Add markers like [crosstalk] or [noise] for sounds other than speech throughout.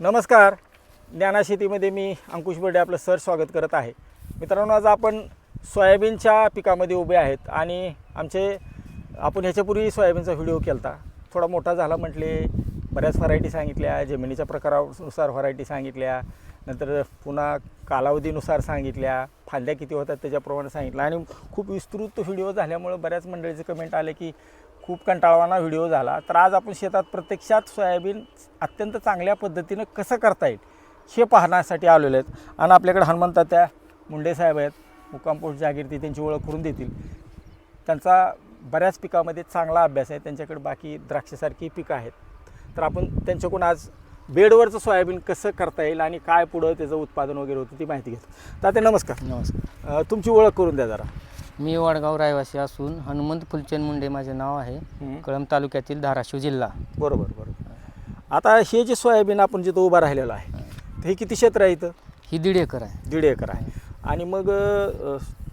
नमस्कार. ज्ञानाशेतीमध्ये मी अंकुश बर्डे आपलं सर स्वागत करत आहे. मित्रांनो आज आपण सोयाबीनच्या पिकामध्ये उभे आहेत आणि आमचे आपण ह्याच्यापूर्वी सोयाबीनचा व्हिडिओ केला होता थोडा मोठा झाला म्हटले बऱ्याच व्हरायटी सांगितल्या जमिनीच्या प्रकारानुसार व्हरायटी सांगितल्या नंतर पुन्हा कालावधीनुसार सांगितल्या फांद्या किती होतात त्याच्याप्रमाणे सांगितलं आणि खूप विस्तृत व्हिडिओ झाल्यामुळं बऱ्याच मंडळीचे कमेंट आले की खूप कंटाळवाना व्हिडिओ झाला. तर आज आपण शेतात प्रत्यक्षात सोयाबीन अत्यंत चांगल्या पद्धतीनं कसं करता येईल हे पाहण्यासाठी आलेले आहेत. आणि आपल्याकडे हनुमंता त्या मुंडे साहेब आहेत. मुक्काम पोस्ट जागीर ते त्यांची ओळख करून देतील. त्यांचा बऱ्याच पिकामध्ये चांगला अभ्यास आहे. त्यांच्याकडे बाकी द्राक्षासारखी पिकं आहेत. तर आपण त्यांच्याकडून आज बेडवरचं सोयाबीन कसं करता येईल आणि काय पुढं त्याचं उत्पादन वगैरे होतं ती माहिती घेतो. ताते नमस्कार. नमस्कार. अं, तुमची ओळख करून द्या जरा. मी वडगाव रहिवासी असून हनुमंत फुलचंद मुंडे माझे नाव आहे. कळंब तालुक्यातील धाराशिव जिल्हा. बरोबर बरोबर. आता हे जे सोयाबीन आपण जिथं उभं राहिलेलं आहे तर हे किती क्षेत्र आहे इथं? ही दीड एकर आहे. दीड एकर आहे. आणि मग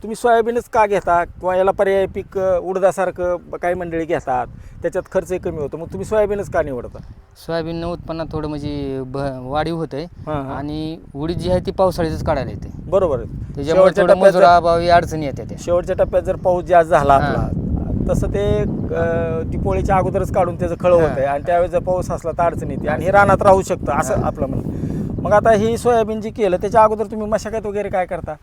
तुम्ही सोयाबीनच का घेता? किंवा याला पर्याय पीक उडदासारखं काही मंडळी घेतात त्याच्यात खर्चही कमी होतो मग तुम्ही सोयाबीनच का निवडता? सोयाबीन उत्पन्नात थोडं म्हणजे ब वाढीव होते हां, हां. आणि उडीद जी आहे ती पावसाळ्यातच काढायला येते. बरोबर. आहे. त्याच्यामुळे शेवटच्या थोडं टप्प्यात जर- मजुराअभावी अडचणी येते त्या. शेवटच्या टप्प्यात जर पाऊस जास्त झाला. आपला तसं ते अ, ती पोळीच्या अगोदरच काढून त्याचं खळं. होतं आणि त्यावेळेस जर पाऊस असला तर अडचण येते. आणि हे रानात राहू शकतं असं आपलं म्हणणं. मग आता ही सोयाबीन जी केलं त्याच्या अगोदर तुम्ही मशागत वगैरे काय करता?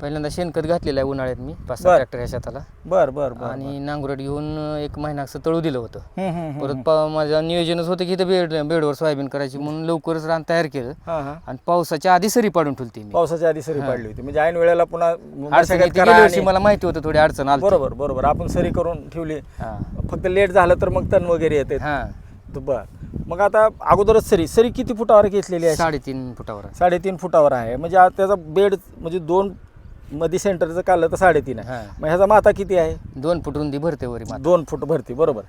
पहिल्यांदा शेणखत घातलेलं आहे उन्हाळ्यात मी पाच बर. सहा ट्रॅक्टर ह्या शेताला. बर बर बर आणि नांगरट घेऊन एक महिना असं तळू दिलं होतं. हम्म, हम्म, हम्म. परत पा माझं नियोजनच होतं की इथं बेड बेडवर सोयाबीन करायची म्हणून लवकरच रान तयार केलं. हां हां. आणि पावसाच्या आधी सरी पाडून ठेवली मी. पावसाच्या आधी सरी. पाडली होती. म्हणजे ऐन वेळेला पुन्हा अडचण मशागत येते. करा गेल्या वर्षी आणि- मला माहिती होतं थोडी अडचण आली बरोबर बरोबर. आपण सरी करून ठेवली. हां. फक्त लेट झालं तर मग तण वगैरे येते. हां. बर. मग आता अगोदरच सरी. सरी किती फुटावर घेतलेली आहे? साडेतीन फुटावर आहे. साडेतीन फुटावर आहे. म्हणजे त्याचा बेड म्हणजे दोन मध्ये सेंटरचं काढलं तर साडेतीन आहे. हां. मग ह्याचा माता किती आहे? दोन फूट रुंदी भरते वरी मात्र दोन फूट भरती बरोबर.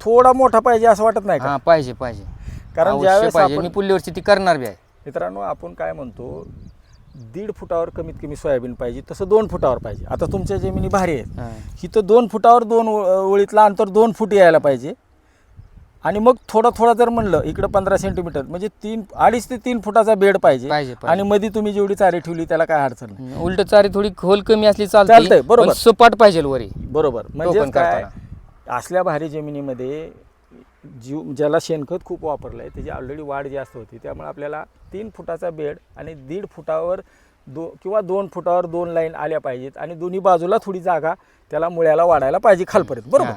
थोडा मोठा पाहिजे असं वाटत नाही का? हां पाहिजे पाहिजे. कारण अवश्य ज्यावेळेस पाहिजे. आपण मी पुढल्या वर्षी ती करणार बी आहे. मित्रांनो आपण काय म्हणतो दीड फुटावर कमीत कमी सोयाबीन पाहिजे तसं दोन फुटावर पाहिजे. आता तुमच्या जमिनी भारी आहेत. हां. इथं दोन फुटावर दोन ओ- ओळीतलं अंतर दोन फूट यायला पाहिजे. आणि मग थोडं थोडं जर म्हणलं इकडं पंधरा सेंटीमीटर म्हणजे तीन अडीच ते तीन फुटाचा बेड पाहिजे पाहिजे, पाहिजे. आणि मध्ये तुम्ही जेवढी चारी ठेवली त्याला काय अडचण नाही उलट चारी थोडी खोल कमी असली चालतंय, चालते बरोबर. सपाट पाहिजे वरी बरोबर म्हणजे काय. असल्या भारी जमिनीमध्ये जीव ज्याला शेणखत खूप वापरलं आहे त्याची ऑलरेडी वाढ जास्त होती त्यामुळे आपल्याला तीन फुटाचा बेड आणि दीड फुटावर दो किंवा दोन फुटावर दोन लाईन आल्या पाहिजेत आणि दोन्ही बाजूला थोडी जागा त्याला मुळ्याला वाढायला पाहिजे खालपर्यंत बरोबर.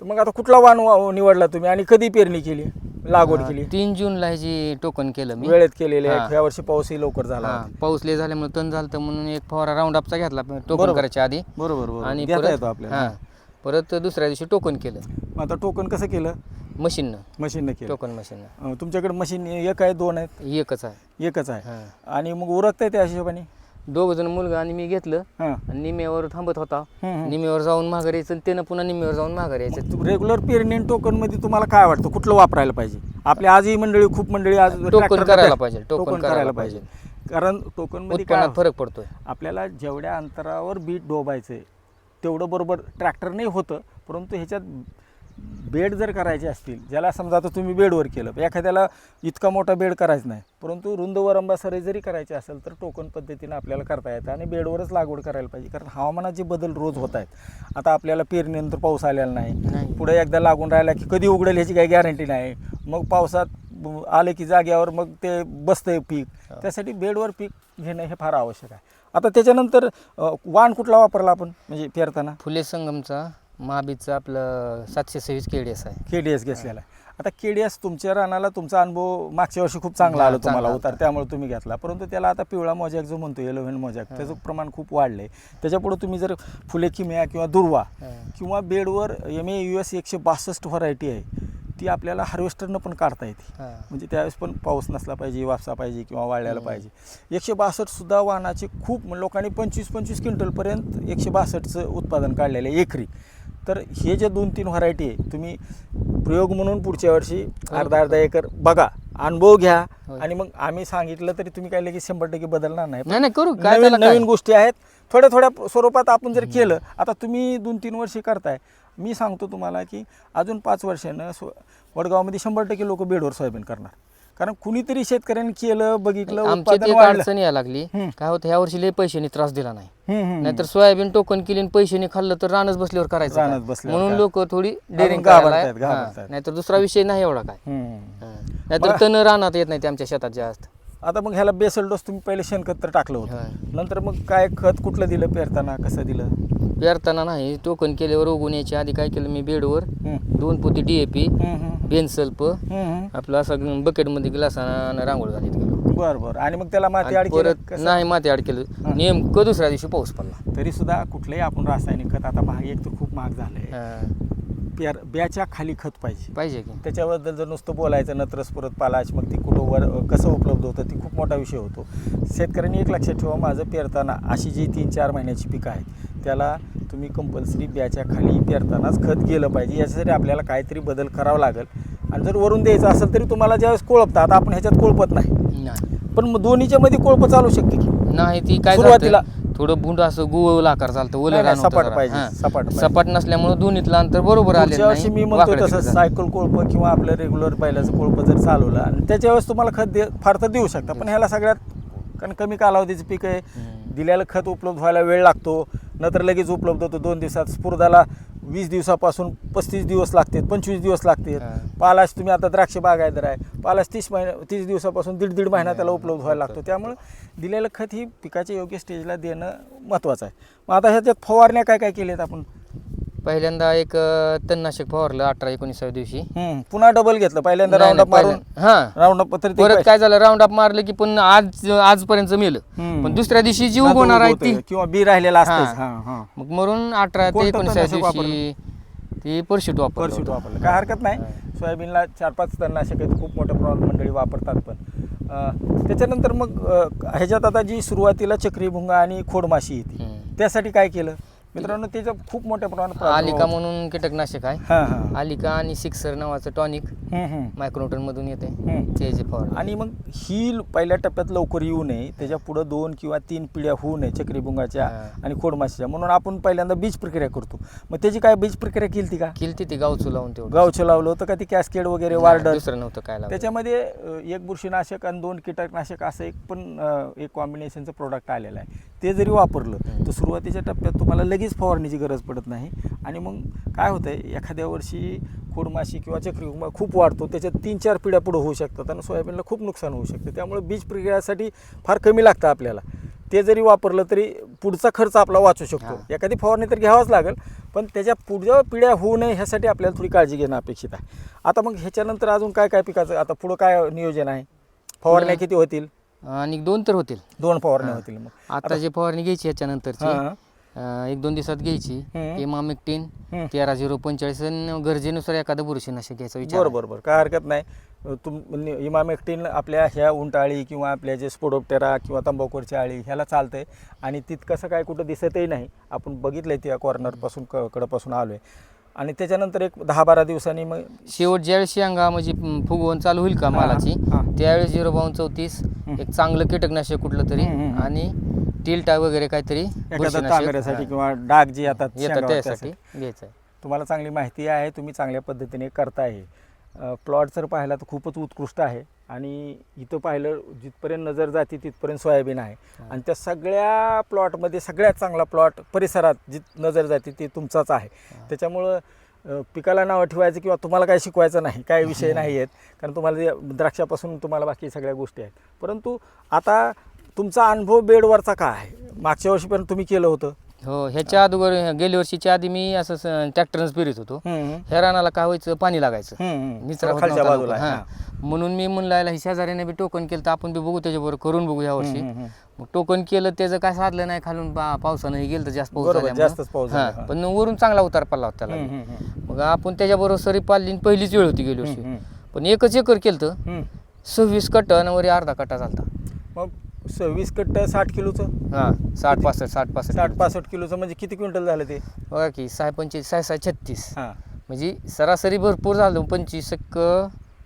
तर मग आता कुठला वाण वा- निवडला तुम्ही? आणि कधी पेरणी केली? लागवड केली? तीन जूनला ह्याची टोकन केलं मी. वेळेत केलेली आहे. या वर्षी पाऊसही लवकर झाला हां. पाऊस लय झाल्यामुळे तण झालं म्हणून एक फवारा राऊंड अपचा घेतला टोकन बरोबर. करायच्या आधी. बरोबर आणि घेता परत येतो आपल्याला. हां. परत दुसऱ्या दिवशी टोकन केलं. मग आता टोकन कसं केलं? मशीननं. मशीननं केलं. टोकन मशीननं. अं, तुमच्याकडे मशीन एक आहे दोन आहेत? एकच आहे. एकच आहे. हां. आणि मग उरकता त्या हिशोबाने? दोघ जण मुलगा आणि मी घेतलं. हां. आणि निम्यावर थांबत होता. हम्म, हम्म. निम्यावर जाऊन माघार यायचं आणि त्यानं पुन्हा निम्यावर जाऊन माघार यायचं. रेग्युलर पेरणी टोकनमध्ये तुम्हाला काय वाटतं? कुठलं वापरायला पाहिजे? आपल्या आजही मंडळी खूप मंडळी आज टोकन tractor करायला पाहिजे, टोकन करायला पाहिजे. कारण टोकनमध्ये काय उत्पन्नात फरक पडतोय. आपल्याला जेवढ्या अंतरावर बीट डोबायचं आहे तेवढं बरोबर ट्रॅक्टरने होतं परंतु ह्याच्यात बेड जर करायचे असतील ज्याला समजा आता तुम्ही बेडवर केलं एखाद्याला इतका मोठा बेड करायचा नाही परंतु रुंद वरंबासरे जरी करायचे असेल तर टोकन पद्धतीनं आपल्याला करता येतं आणि बेडवरच लागवड करायला पाहिजे कारण हवामानाचे बदल रोज होत आहेत. आता आपल्याला पेरणीनंतर पाऊस आलेला नाही. पुढे एकदा लागून राहिला की कधी उघडेल ह्याची काही गॅरंटी नाही. मग पावसात आले की जाग्यावर मग ते बसतंय पीक. त्यासाठी बेडवर पीक घेणं हे फार आवश्यक आहे. आता त्याच्यानंतर वाण कुठला वापरला आपण म्हणजे पेरताना? फुले संगमचा. महाबीजचा आपलं सातशे सव्वीस केडीएस आहे. के डी एस घेतलेला आहे. आता के डी एस तुमच्या रानाला तुमचा अनुभव मागच्या वर्षी खूप चांगला आला तुम्हाला उतार. त्यामुळे तुम्ही घेतला. परंतु त्याला आता पिवळा मोजॅक जो म्हणतो येलोव्हेन मोजॅक त्याचं प्रमाण खूप वाढलं आहे त्याच्यापुढे तुम्ही जर फुले किमया किंवा दुर्वा किंवा बेडवर एम ए यू एस एकशे बासष्ट व्हरायटी आहे ती आपल्याला हार्वेस्टरनं पण काढता येते. म्हणजे त्यावेळेस पण पाऊस नसला पाहिजे वापसा पाहिजे किंवा वाळल्याला पाहिजे. एकशे बासष्ट सुद्धा वाहनाचे खूप लोकांनी पंचवीस पंचवीस क्विंटलपर्यंत एकशे बासष्टचं उत्पादन काढलेलं आहे एकरी. तर हे जे दोन तीन व्हरायटी आहे तुम्ही प्रयोग म्हणून पुढच्या वर्षी अर्धा अर्धा एकर बघा अनुभव घ्या. आणि मग आम्ही सांगितलं तरी तुम्ही काय लगेच शंभर टक्के बदलणार नाही. करू. काय नवीन? नवीन गोष्टी आहेत. थोड्या थोड्या स्वरूपात आपण जर केलं आता तुम्ही दोन तीन वर्षे करताय. मी सांगतो तुम्हाला की अजून पाच वर्षानं वडगावमध्ये शंभर टक्के लोक बेडवर सोयाबीन करणार. कारण कुणीतरी शेतकऱ्यांनी केलं बघितलं आमच्या उत्पादन एक वाढलं अडचण यायला लागली हम्म. काय होतं ह्या वर्षी लय पैशाने त्रास दिला नाही हम्म, हम्म, नाहीतर सोयाबीन टोकन केली आणि पैशाने खाल्लं तर रानच बसल्यावर करायचं काय? रानच बसल्यावर म्हणून काय? लोक थोडी डेअरिंग घाबरतायत, घाबरतायत. नाहीतर दुसरा विषय नाही एवढा काय हम्म. हा. नाहीतर तण रानात येत नाही ते आमच्या शेतात जास्त आता मग ह्याला बेसल डोस तुम्ही पहिले शेणखत तर टाकलं होतं. नंतर मग काय खत कुठलं दिलं पेरताना कसं दिलं? पेरताना नाही टोकन केल्यावर उगवून यायच्या आधी काय केलं मी बेडवर. दोन पोती डीएपी बेनसल्प. आपलं असं बकेटमध्ये ग्लासानं रांगोळ घालीत गेलो. बरं बरं. आणि मग त्याला माती आड केलं परत? नाही माती आड केलं. नेमकं दुसऱ्या दिवशी पाऊस पडला. तरी सुद्धा कुठलंही आपण रासायनिक खत आता महाग एक तर खूप महाग झालंय. पेर ब्याच्या खाली खत पाहिजे. पाहिजे की. त्याच्याबद्दल जर नुसतं बोलायचं नत्रस परत पालाश मग ती कुठं वर कसं उपलब्ध होतं ती खूप मोठा विषय होतो. शेतकऱ्यांनी एक लक्षात ठेवा माझं पेरताना अशी जी तीन चार महिन्याची पिकं आहेत त्याला तुम्ही कंपल्सरी ब्याच्या खाली पेरतानाच खत गेलं पाहिजे. याच्यासाठी आपल्याला काहीतरी बदल करावा लागेल. आणि जर वरून द्यायचं असेल तरी तुम्हाला ज्यावेळेस कोळपता आता आपण ह्याच्यात कोळपत नाही. नाही. पण मग दोन्हीच्या मध्ये कोळप चालू शकते की? नाही ती काय सुरुवातीला- थोडं बुंड असं गुळ आकार चालतं ओलं नाही, नाही, रान होतं सपाट जरा. पाहिजे, हा. सपाट पाहिजे. सपाट नसल्यामुळे दोन्हीतलं अंतर बरोबर आले पुढच्या वर्षी मी म्हणतो तसं सायकल कोळप किंवा आपलं रेग्युलर बैलाचं कोळप जर चालवलं आणि त्याच्या वेळेस तुम्हाला खत दे फार तर देऊ शकता पण ह्याला सगळ्यात कारण कमी कालावधीचं पीक आहे. दिलेलं खत उपलब्ध व्हायला वेळ लागतो नंतर लगेच उपलब्ध होतो. दोन दिवसात स्फुरदाला वीस दिवसापासून पस्तीस दिवस लागतात पंचवीस दिवस लागतात. पालाश तुम्ही आता द्राक्ष बागायतर आहे. पालाश तीस महिने तीस दिवसापासून दीड दीड महिना त्याला उपलब्ध व्हायला लागतो. त्यामुळे दिलेलं खत ही पिकाच्या योग्य स्टेजला देणं महत्त्वाचं आहे. मग आता ह्याच्यात फवारण्या काय काय केल्यात आपण? पहिल्यांदा एक अं, तणनाशक फवारलं अठरा एकोणीसाव्या दिवशी. हम्म, पुन्हा डबल घेतलं. पहिल्यांदा नाही, राऊंड अप नाही, मारून. पहिल्या- हा. राऊंड अप तरी ते परत. काय झालं राऊंड अप मारलं की पण आज आजपर्यंत मेलं. हम्म. पण दुसऱ्या दिवशी जी नातू उगवणार आहे ती. किंवा बी राहिलेला असतेच. हा. हा. हा मग म्हणून अठरा ते कोणतं एकोणीसाव्या तणनाशक दिवशी ती परशीट वापर परशीट वापरलं. काय हरकत नाही. सोयाबीनला चार पाच तणनाशक आहेत. खूप मोठ्या प्रमाणात मंडळी वापरतात पण. अं, त्याच्यानंतर मग अं, ह्याच्यात आता जी सुरुवातीला चक्रीभुंगा आणि खोडमाशी येते. त्यासाठी काय केलं? मित्रांनो त्याचा खूप मोठ्या प्रमाणात आलिका होतो. म्हणून कीटकनाशक आहे हा हा आलिका आणि सिक्सर नावाचं टॉनिक हम्म, हम्म. मायक्रोटन मधून येते हम्म. ते जे फवार आणि मग ही पहिल्या टप्प्यात लवकर येऊ नये त्याच्या पुढं दोन किंवा तीन पिढ्या होऊ नये चक्रीभुंगाच्या हा. आणि खोडमाशीच्या म्हणून आपण पहिल्यांदा बीज प्रक्रिया करतो मग त्याची काय बीज प्रक्रिया केली ती का केलती ती गावचू लावून तेवढं गावचं लावलं होतं का ती कॅस्केड वगैरे नाही, वार्डर दुसरं नव्हतं काय लावलं. त्याच्यामध्ये अ, एक बुरशीनाशक आणि दोन कीटकनाशक असं एक पण अ, एक कॉम्बिनेशनचं प्रोडक्ट आलेलं आहे ते जरी वापरलं. तर सुरुवातीच्या टप्प्यात तुम्हाला लगेच फवारणीची गरज पडत नाही. आणि मग काय होतंय एखाद्या वर्षी खोडमाशी किंवा चक्रीभुंगा खूप वाढतो त्याच्यात तीन चार पिढ्या पुढे होऊ शकतात आणि सोयाबीनला खूप नुकसान होऊ शकते. त्यामुळे बीज प्रक्रियासाठी फार कमी लागतं आपल्याला. ते जरी वापरलं तरी पुढचा खर्च आपला वाचू शकतो. एखादी फवारणी तर घ्यावाच लागेल पण त्याच्या पुढच्या पिढ्या होऊ नये ह्यासाठी आपल्याला थोडी काळजी घेणं अपेक्षित आहे. आता मग ह्याच्यानंतर अजून काय काय पिकाचं आता पुढं काय नियोजन आहे? फवारण्या किती होतील? आणि दोन तर होतील. दोन फवारण्या. होतील मग. आता जे फवारणी घ्यायची याच्यानंतरची हां. अं, एक दोन दिवसात घ्यायची. हम्म. तेरा झिरो पंचेचाळीस आणि गरजेनुसार एखादं बुरशीनाशक घ्यायचा विचार बरं बरं बरं काय हरकत नाही. तुम इमामेक्टिन आपल्या ह्या उंटाळी किंवा आपल्या जे स्पोडोप्टेरा किंवा तंबाखूरची आळी ह्याला चालतंय आणि तितकंसं काय कुठं दिसतही नाही. आपण बघितलंय त्या कॉर्नरपासून क कडपासून आलो आहे आणि त्याच्यानंतर एक दहा बारा दिवसांनी मग शेवट ज्यावेळेस शेंगा म्हणजे म, फुगवून चालू होईल का मालाची हां. त्यावेळेस झिरो बावन्न चौतीस. एक चांगलं कीटकनाशक कुठलं तरी हम्म, हम्म. आणि टिलटा वगैरे काहीतरी एखाद्या बुरशीनाशक, तांबेऱ्यासाठी हां. किंवा डाग जे येतात येतात शेंगावर त्यासाठी त्यासाठी. घ्यायचं आहे तुम्हाला चांगली माहिती आहे तुम्ही चांगल्या पद्धतीने करताय प्लॉट जर पाहिला तर खूपच उत्कृष्ट आहे आणि इथं पाहिलं जिथपर्यंत नजर जाते तिथपर्यंत सोयाबीन आहे. आणि त्या सगळ्या प्लॉटमध्ये सगळ्यात चांगला प्लॉट परिसरात जिथ नजर जाते ते तुमचाच आहे. त्याच्यामुळं पिकाला नावं ठेवायचं किंवा तुम्हाला काय शिकवायचं नाही काय विषय [laughs] नाही आहेत कारण तुम्हाला द्राक्षापासून तुम्हाला बाकी सगळ्या गोष्टी आहेत. परंतु आता तुमचा अनुभव बेडवरचा काय आहे? मागच्या वर्षीपर्यंत तुम्ही केलं होतं. हो ह्याच्या अगोदर गेल्या वर्षीच्या आधी मी असं ट्रॅक्टरनंच फिरत होतो. ह्या रानाला काय व्हायचं पाणी लागायचं. निचरा होत नव्हता लवकर. हां. म्हणून मी म्हणलं याला शेजाऱ्याने बी टोकन केलं तर आपण बी बघू त्याच्याबरोबर करून बघू या वर्षी मग टोकन केलं त्याचं काय साधलं नाही खालून पा- पावसानं हे गेलं तर जास्त पाऊस बरोबर, झाल्यामुळं. जास्तच पाऊस झाला, हां. हां. पण वरून चांगला उतार पडला होता त्याला. मग आपण त्याच्याबरोबर सरी पाळली आणि पहिलीच वेळ होती गेली वर्षी पण एकच एकर केलं तर. सव्वीस कट्ट आणि वरी अर्धा कट्टा चालता मग सव्वीस कट्ट साठ किलोचं. हां साठ पासष्ट साठ पासष्ट साठ पासष्ट किलोचं म्हणजे किती क्विंटल झालं ते? बघा की सहा पंचवीस सहा सहा छत्तीस. हां. म्हणजे सरासरी भरपूर झालं पंचवीस एक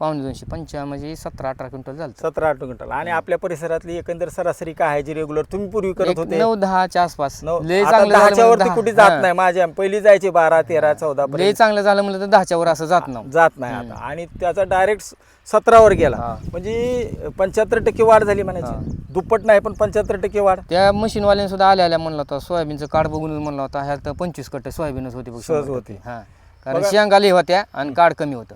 पावणे दोनशे पंचा म्हणजे सतरा अठरा क्विंटल झालं. सतरा आठ क्विंटल. आणि आपल्या परिसरातली एकंदर सरासरी काय आहे जी रेग्युलर तुम्ही पूर्वी करत होते? नऊ दहाच्या आसपास. नऊ- लय आता चांगलं झालं दहाच्या वरती दहा. कुठे जात. नाही माझ्या. पहिली जायची बारा तेरा चौदा लय पर्यंत. चांगलं झालं म्हणलं तर दहाच्या वर असं जात नव्हतं जात नाही आता. आणि त्याचा डायरेक्ट सतरावर गेला. हा. म्हणजे पंच्याहत्तर टक्के वाढ झाली म्हणायची. दुप्पट नाही पण पंच्याहत्तर टक्के वाढ. त्या मशीनवाल्याने सुद्धा आल्या आल्या म्हणला होता. सोयाबीनचं काढ बघून म्हणला होता. ह्यात पंचवीस कट्टे सोयाबीनच होती बघ सहज शंभर होती. टक्के. हा. कारण बघा- शेंगा लय होत्या आणि काढ कमी होतं.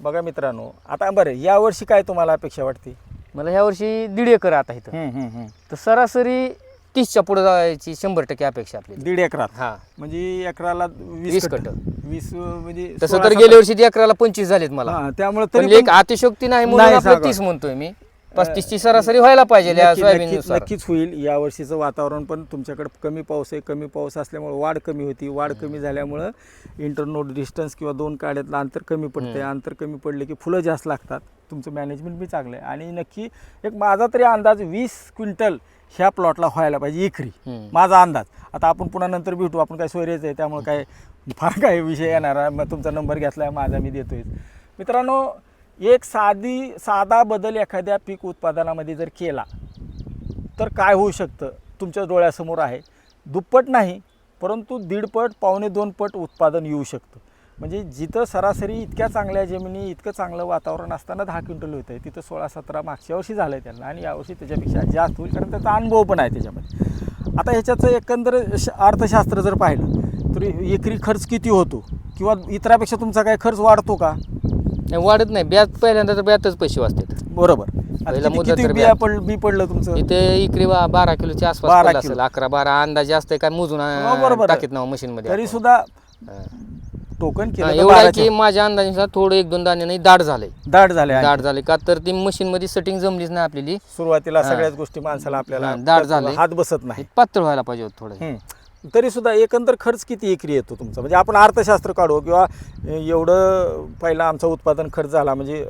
बघा मित्रांनो आता बरं या वर्षी काय तुम्हाला अपेक्षा वाटते? मला ह्या वर्षी दीड एकर आता इथं. तर सरासरी तीसच्या पुढे जायची शंभर टक्के अपेक्षा आपली. दीड एकरात? हा. म्हणजे एकराला वीस कट्ट. वीस म्हणजे तसं तर गेल्या वर्षी ती अकराला पंचवीस झालेत मला. हा, त्यामुळे तरी एक पण अतिशोक्ती नाही म्हणून नाही आपलं सांगा. तीस म्हणतोय मी. पस्तीसची सरासरी व्हायला पाहिजे या नक्की- नक्कीच सोयाबीननुसार नक्कीच होईल. या वर्षीचं वातावरण पण तुमच्याकडे कमी पाऊस आहे. कमी पाऊस असल्यामुळे वाढ कमी होती. वाढ कमी झाल्यामुळं इंटरनोड डिस्टन्स किंवा दोन काड्यातलं अंतर कमी पडते अंतर कमी पडले की फुलं जास्त लागतात. तुमचं मॅनेजमेंट बी चांगलं आहे. आणि नक्की एक माझा तरी अंदाज वीस क्विंटल ह्या प्लॉटला व्हायला पाहिजे एकरी. हम्म. माझा अंदाज. आता आपण पुन्हा नंतर भेटू. आपण काय सोयरेच आहे. त्यामुळे काय फार काय विषय येणार आहे. मग तुमचा नंबर घेतला आहे माझा मी देतोय मित्रांनो एक साधी साधा बदल एखाद्या पीक उत्पादनामध्ये जर केला तर काय होऊ शकतं? तुमच्या डोळ्यासमोर आहे. दुप्पट नाही परंतु दीडपट पावणे दोन पट उत्पादन येऊ शकतं. म्हणजे जिथं सरासरी इतक्या चांगल्या जमिनी इतकं चांगलं वातावरण असताना दहा क्विंटल होतं आहे तिथं सोळा सतरा मागच्या वर्षी झालं आहे त्यांना आणि यावर्षी त्याच्यापेक्षा जास्त होईल कारण त्याचा अनुभव पण आहे त्याच्यामध्ये. आता ह्याच्याचं एकंदर श- अर्थशास्त्र जर पाहिलं तर एकरी खर्च किती होतो? किंवा इतरापेक्षा तुमचा काय खर्च वाढतो का? नाही, वाढत नाही ब्याज पहिल्यांदा तर ब्यातच पैसे वाचतात बरोबर आता पहिला किती- मुदत किती तर बिया. पड बी पडलं तुमचं इथे इकडे बा- बारा किलोच्या आसपास 12 पडलं किलो. असेल अकरा बारा अंदाजे असते काय मोजून हो, बरोबर आहे. टाकीत नाव मशीन मध्ये तरी. सुद्धा. टोकन केलं तर एवढं बाराच्या- की माझ्या अंदाजानुसार थोडं एक दोन दाणे नाही दाट झालंय दाट झाले. दाट झाले का तर ती मशीन मध्ये सेटिंग जमलीच नाही आपल्याली सुरुवातीला. सगळ्याच गोष्टी माणसाला आपल्याला हा, दाट झाले. हात बसत नाही पातळ व्हायला पाहिजे होतं थोडं हम्म. तरी सुद्धा एकंदर खर्च किती एकरी येतो तुमचा? म्हणजे आपण अर्थशास्त्र काढू किंवा एवढं पहिला आमचा उत्पादन खर्च झाला म्हणजे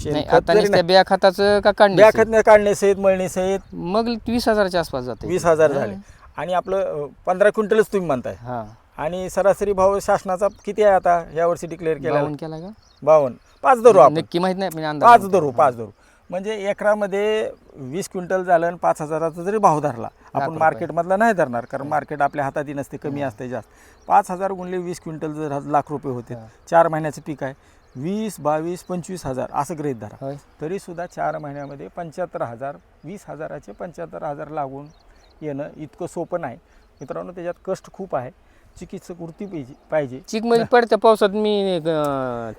शेणखत जरी नाही, बिया खताचं का काढणे बिया खत सहित मळणी सहित? मग वीस हजाराच्या आसपास जाते. वीस हजार झाले. आणि आपलं पंधरा क्विंटलच तुम्ही म्हणताय. हा. आणि सरासरी भाव शासनाचा किती आहे आता? यावर्षी डिक्लेअर केला? बावन्न केला का? बावन्न. पाच धरू आपण. नक्की माहीत नाही अंदाज पाच. धरू पाच धरू. म्हणजे एकरामध्ये वीस क्विंटल झालं आणि पाच हजाराचा जरी भाव धरला आपण. मार्केटमधला नाही धरणार कारण मार्केट आपल्या हातातही नसते कमी असते जास्त. पाच हजार गुणले वीस क्विंटल जर लाख रुपये होते. चार महिन्याचं पीक आहे. वीस बावीस पंचवीस हजार असं गृहीत धरा. तरी सुद्धा चार महिन्यामध्ये पंच्याहत्तर हजार वीस हजाराचे पंच्याहत्तर हजार लागून येणं इतकं सोपं नाही. मित्रांनो त्याच्यात कष्ट खूप आहे. चिकित्सक वृत्ती पाहिजे पाहिजे. चिकमध्ये पडत्या पावसात मी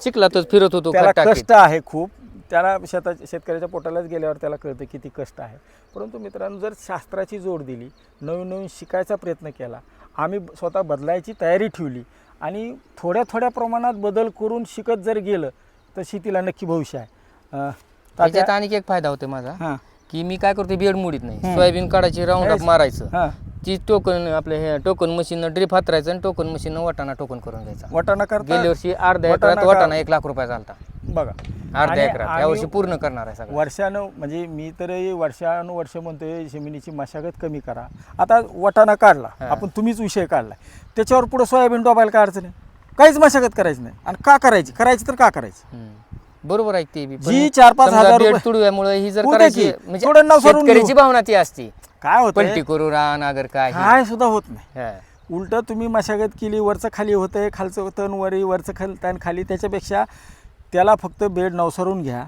चिखलातच फिरत होतो त्याला. कष्ट आहे खूप. त्याला शेता शेतकऱ्याच्या पोटालाच गेल्यावर त्याला कळतं किती कष्ट आहे. परंतु मित्रांनो जर शास्त्राची जोड दिली नवीन नवीन शिकायचा प्रयत्न केला आम्ही स्वतः बदलायची तयारी ठेवली आणि थोड्या थोड्या प्रमाणात बदल करून शिकत जर गेलं तर शेतीला नक्की भविष्य आहे. त्याच्यात आणखी एक फायदा होतो माझा हां. की मी काय करतो बेड मुडीत नाही. सोयाबीन काढायची राऊंड Nice. मारायचं. ती टोकन आपलं हे टोकन मशीन ड्रिप हातरायचं आणि टोकन मशीन वाटाणा टोकन करून घ्यायचा. वाटाणा करता गेल्या वर्षी अर्ध्या वाटाणा एकरात का- वाटाणा एक लाख रुपये झालता. बघा अर्ध्या आणि- एकरात आणि या वर्षी पूर्ण करणार आहे सगळं वर्षानु म्हणजे मी तर वर्षानुवर्ष म्हणतोय जमिनीची मशागत कमी करा आता वटाणा काढला हा. आपण तुम्हीच विषय काढला त्याच्यावर पुढे सोयाबीन डोबायला काय अडचण आहे काहीच मशागत करायची नाही आणि का करायची करायची तर का करायची हम्म. बरोबर आहे ते बी. पण जी चार पाच समजा हजार रुपये- तुडव्यामुळे ही जर करायची की. म्हणजे थोडं नाव सोडून शेतकऱ्याची घेऊ. भावना ती असते काय होतं पलटी करू रान अगर काय काय सुद्धा होत नाही हा. उलट तुम्ही मशागत केली वरचं खाली होतंय खालचं तण वरी वरचं खाली तण खाली त्याच्यापेक्षा त्याला फक्त बेड नवसरून घ्या.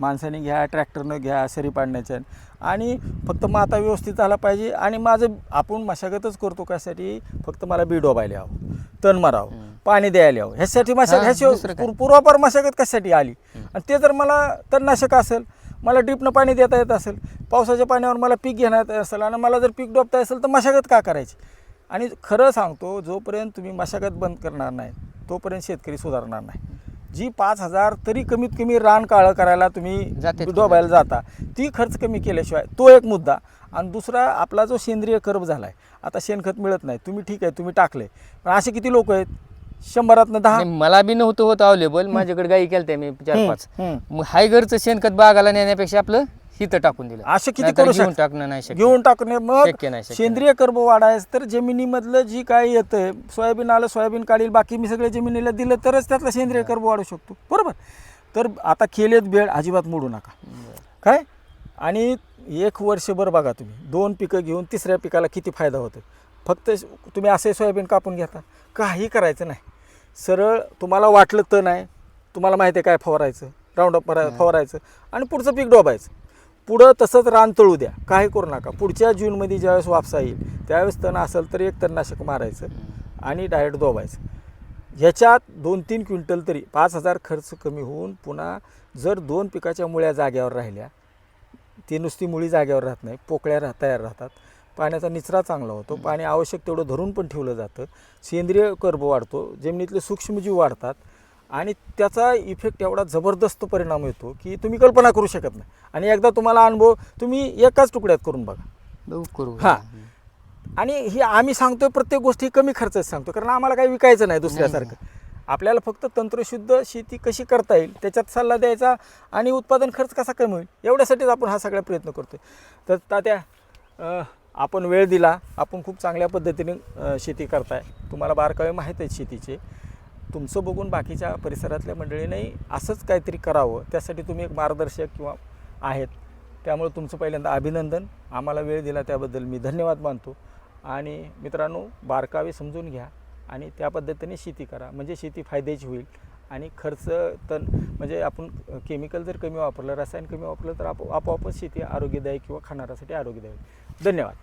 माणसाने घ्या ट्रॅक्टरनं घ्या सरी पाडण्याच्या आणि फक्त माता व्यवस्थित झाला पाहिजे आणि माझं आपण मशागतच करतो कशासाठी फक्त मला बी डोबायला हवं तण मारावं. पाणी द्यायला हवं ह्यासाठी मशागत हा? पूर- पूर्वापार मशागत कशासाठी आली. आणि ते जर मला तणनाशक असेल मला ड्रिपनं पाणी देता येत असेल पावसाच्या पाण्यावर मला पीक घेण्यात असेल आणि मला जर पीक डोबता असेल तर मशागत का करायची आणि खरं सांगतो जोपर्यंत तुम्ही मशागत बंद करणार नाही तोपर्यंत शेतकरी सुधारणार नाही जी पाच हजार तरी कमीत कमी रान काळं करायला तुम्ही. डोबायला जाता ती खर्च कमी केल्याशिवाय तो एक मुद्दा. आणि दुसरा आपला जो सेंद्रिय कर्ब झाला आहे आता शेणखत मिळत नाही तुम्ही ठीक आहे तुम्ही टाकले पण असे किती लोक आहेत? शंभरातनं दहा. मला बी नव्हतं होत अवेलेबल माझ्याकडे गाई केलत्या मी चार पाच. मग हाय घरचं शेणखत बागाला नेण्यापेक्षा आपलं हिथं टाकून दिलं. असे किती नाहीतर करू घेऊन शकता? टाकणं नाही शक्य. घेऊन टाकणे मग शक्य नाही, शक्य सेंद्रिय कर्ब वाढायचं तर जमिनीमधलं जी काय येतंय सोयाबीन आलं सोयाबीन काढील बाकी मी सगळ्या जमिनीला दिलं तरच त्यातला सेंद्रिय कर्ब वाढू शकतो. बरोबर? तर आता केलेत बेड अजिबात मोडू नका. काय? आणि एक वर्षभर बघा तुम्ही दोन पिकं घेऊन तिसऱ्या पिकाला किती फायदा होतो फक्त तुम्ही असे सोयाबीन कापून घेता. काही करायचं नाही. सरळ तुम्हाला वाटलं तर नाही तुम्हाला माहिती आहे काय फवारायचं राऊंडअप फवारायचं आणि पुढचं पीक डोबायचं. पुढं तसंच रान तळू द्या. काही करू नका. पुढच्या जूनमध्ये ज्यावेळेस वापसा येईल त्यावेळेस तण असेल तर एक तणनाशक मारायचं आणि डायरेक्ट दोबायचं. ह्याच्यात दोन तीन क्विंटल तरी पाच हजार खर्च कमी होऊन पुन्हा जर दोन पिकाच्या मुळ्या जाग्यावर राहिल्या ती नुसती मुळी जाग्यावर राहत नाही पोकळ्या राह तयार राहतात. पाण्याचा निचरा चांगला होतो. पाणी आवश्यक तेवढं धरून पण ठेवलं जातं. सेंद्रिय कर्ब वाढतो. जमिनीतले सूक्ष्मजीव वाढतात. आणि त्याचा इफेक्ट एवढा जबरदस्त परिणाम येतो की तुम्ही कल्पना करू शकत नाही. आणि एकदा तुम्हाला अनुभव तुम्ही एकाच तुकड्यात करून बघा. करू हा. आणि ही आम्ही सांगतोय प्रत्येक गोष्टी कमी खर्चात सांगतो कारण आम्हाला काही विकायचं नाही दुसऱ्यासारखं. आपल्याला फक्त तंत्रशुद्ध शेती कशी करता येईल त्याच्यात सल्ला द्यायचा आणि उत्पादन खर्च कसा कमी होईल एवढ्यासाठीच आपण हा सगळा प्रयत्न करतोय. तर तात्या आपण वेळ दिला. आपण खूप चांगल्या पद्धतीने शेती करताय. तुम्हाला बारकावे माहीत आहेत शेतीचे. तुमचं बघून बाकीच्या परिसरातल्या मंडळींनाही असंच काहीतरी करावं त्यासाठी तुम्ही एक मार्गदर्शक किंवा आहेत. त्यामुळे तुमचं पहिल्यांदा अभिनंदन. आम्हाला वेळ दिला त्याबद्दल मी धन्यवाद मानतो. आणि मित्रांनो बारकावे समजून घ्या आणि त्या पद्धतीने शेती करा. म्हणजे शेती फायद्याची होईल. आणि खर्च तर म्हणजे आपण केमिकल जर कमी वापरलं रसायन कमी वापरलं तर आपो आपोआपच शेती आरोग्यदायी किंवा खाणाऱ्यासाठी आरोग्यदायी धन्यवाद.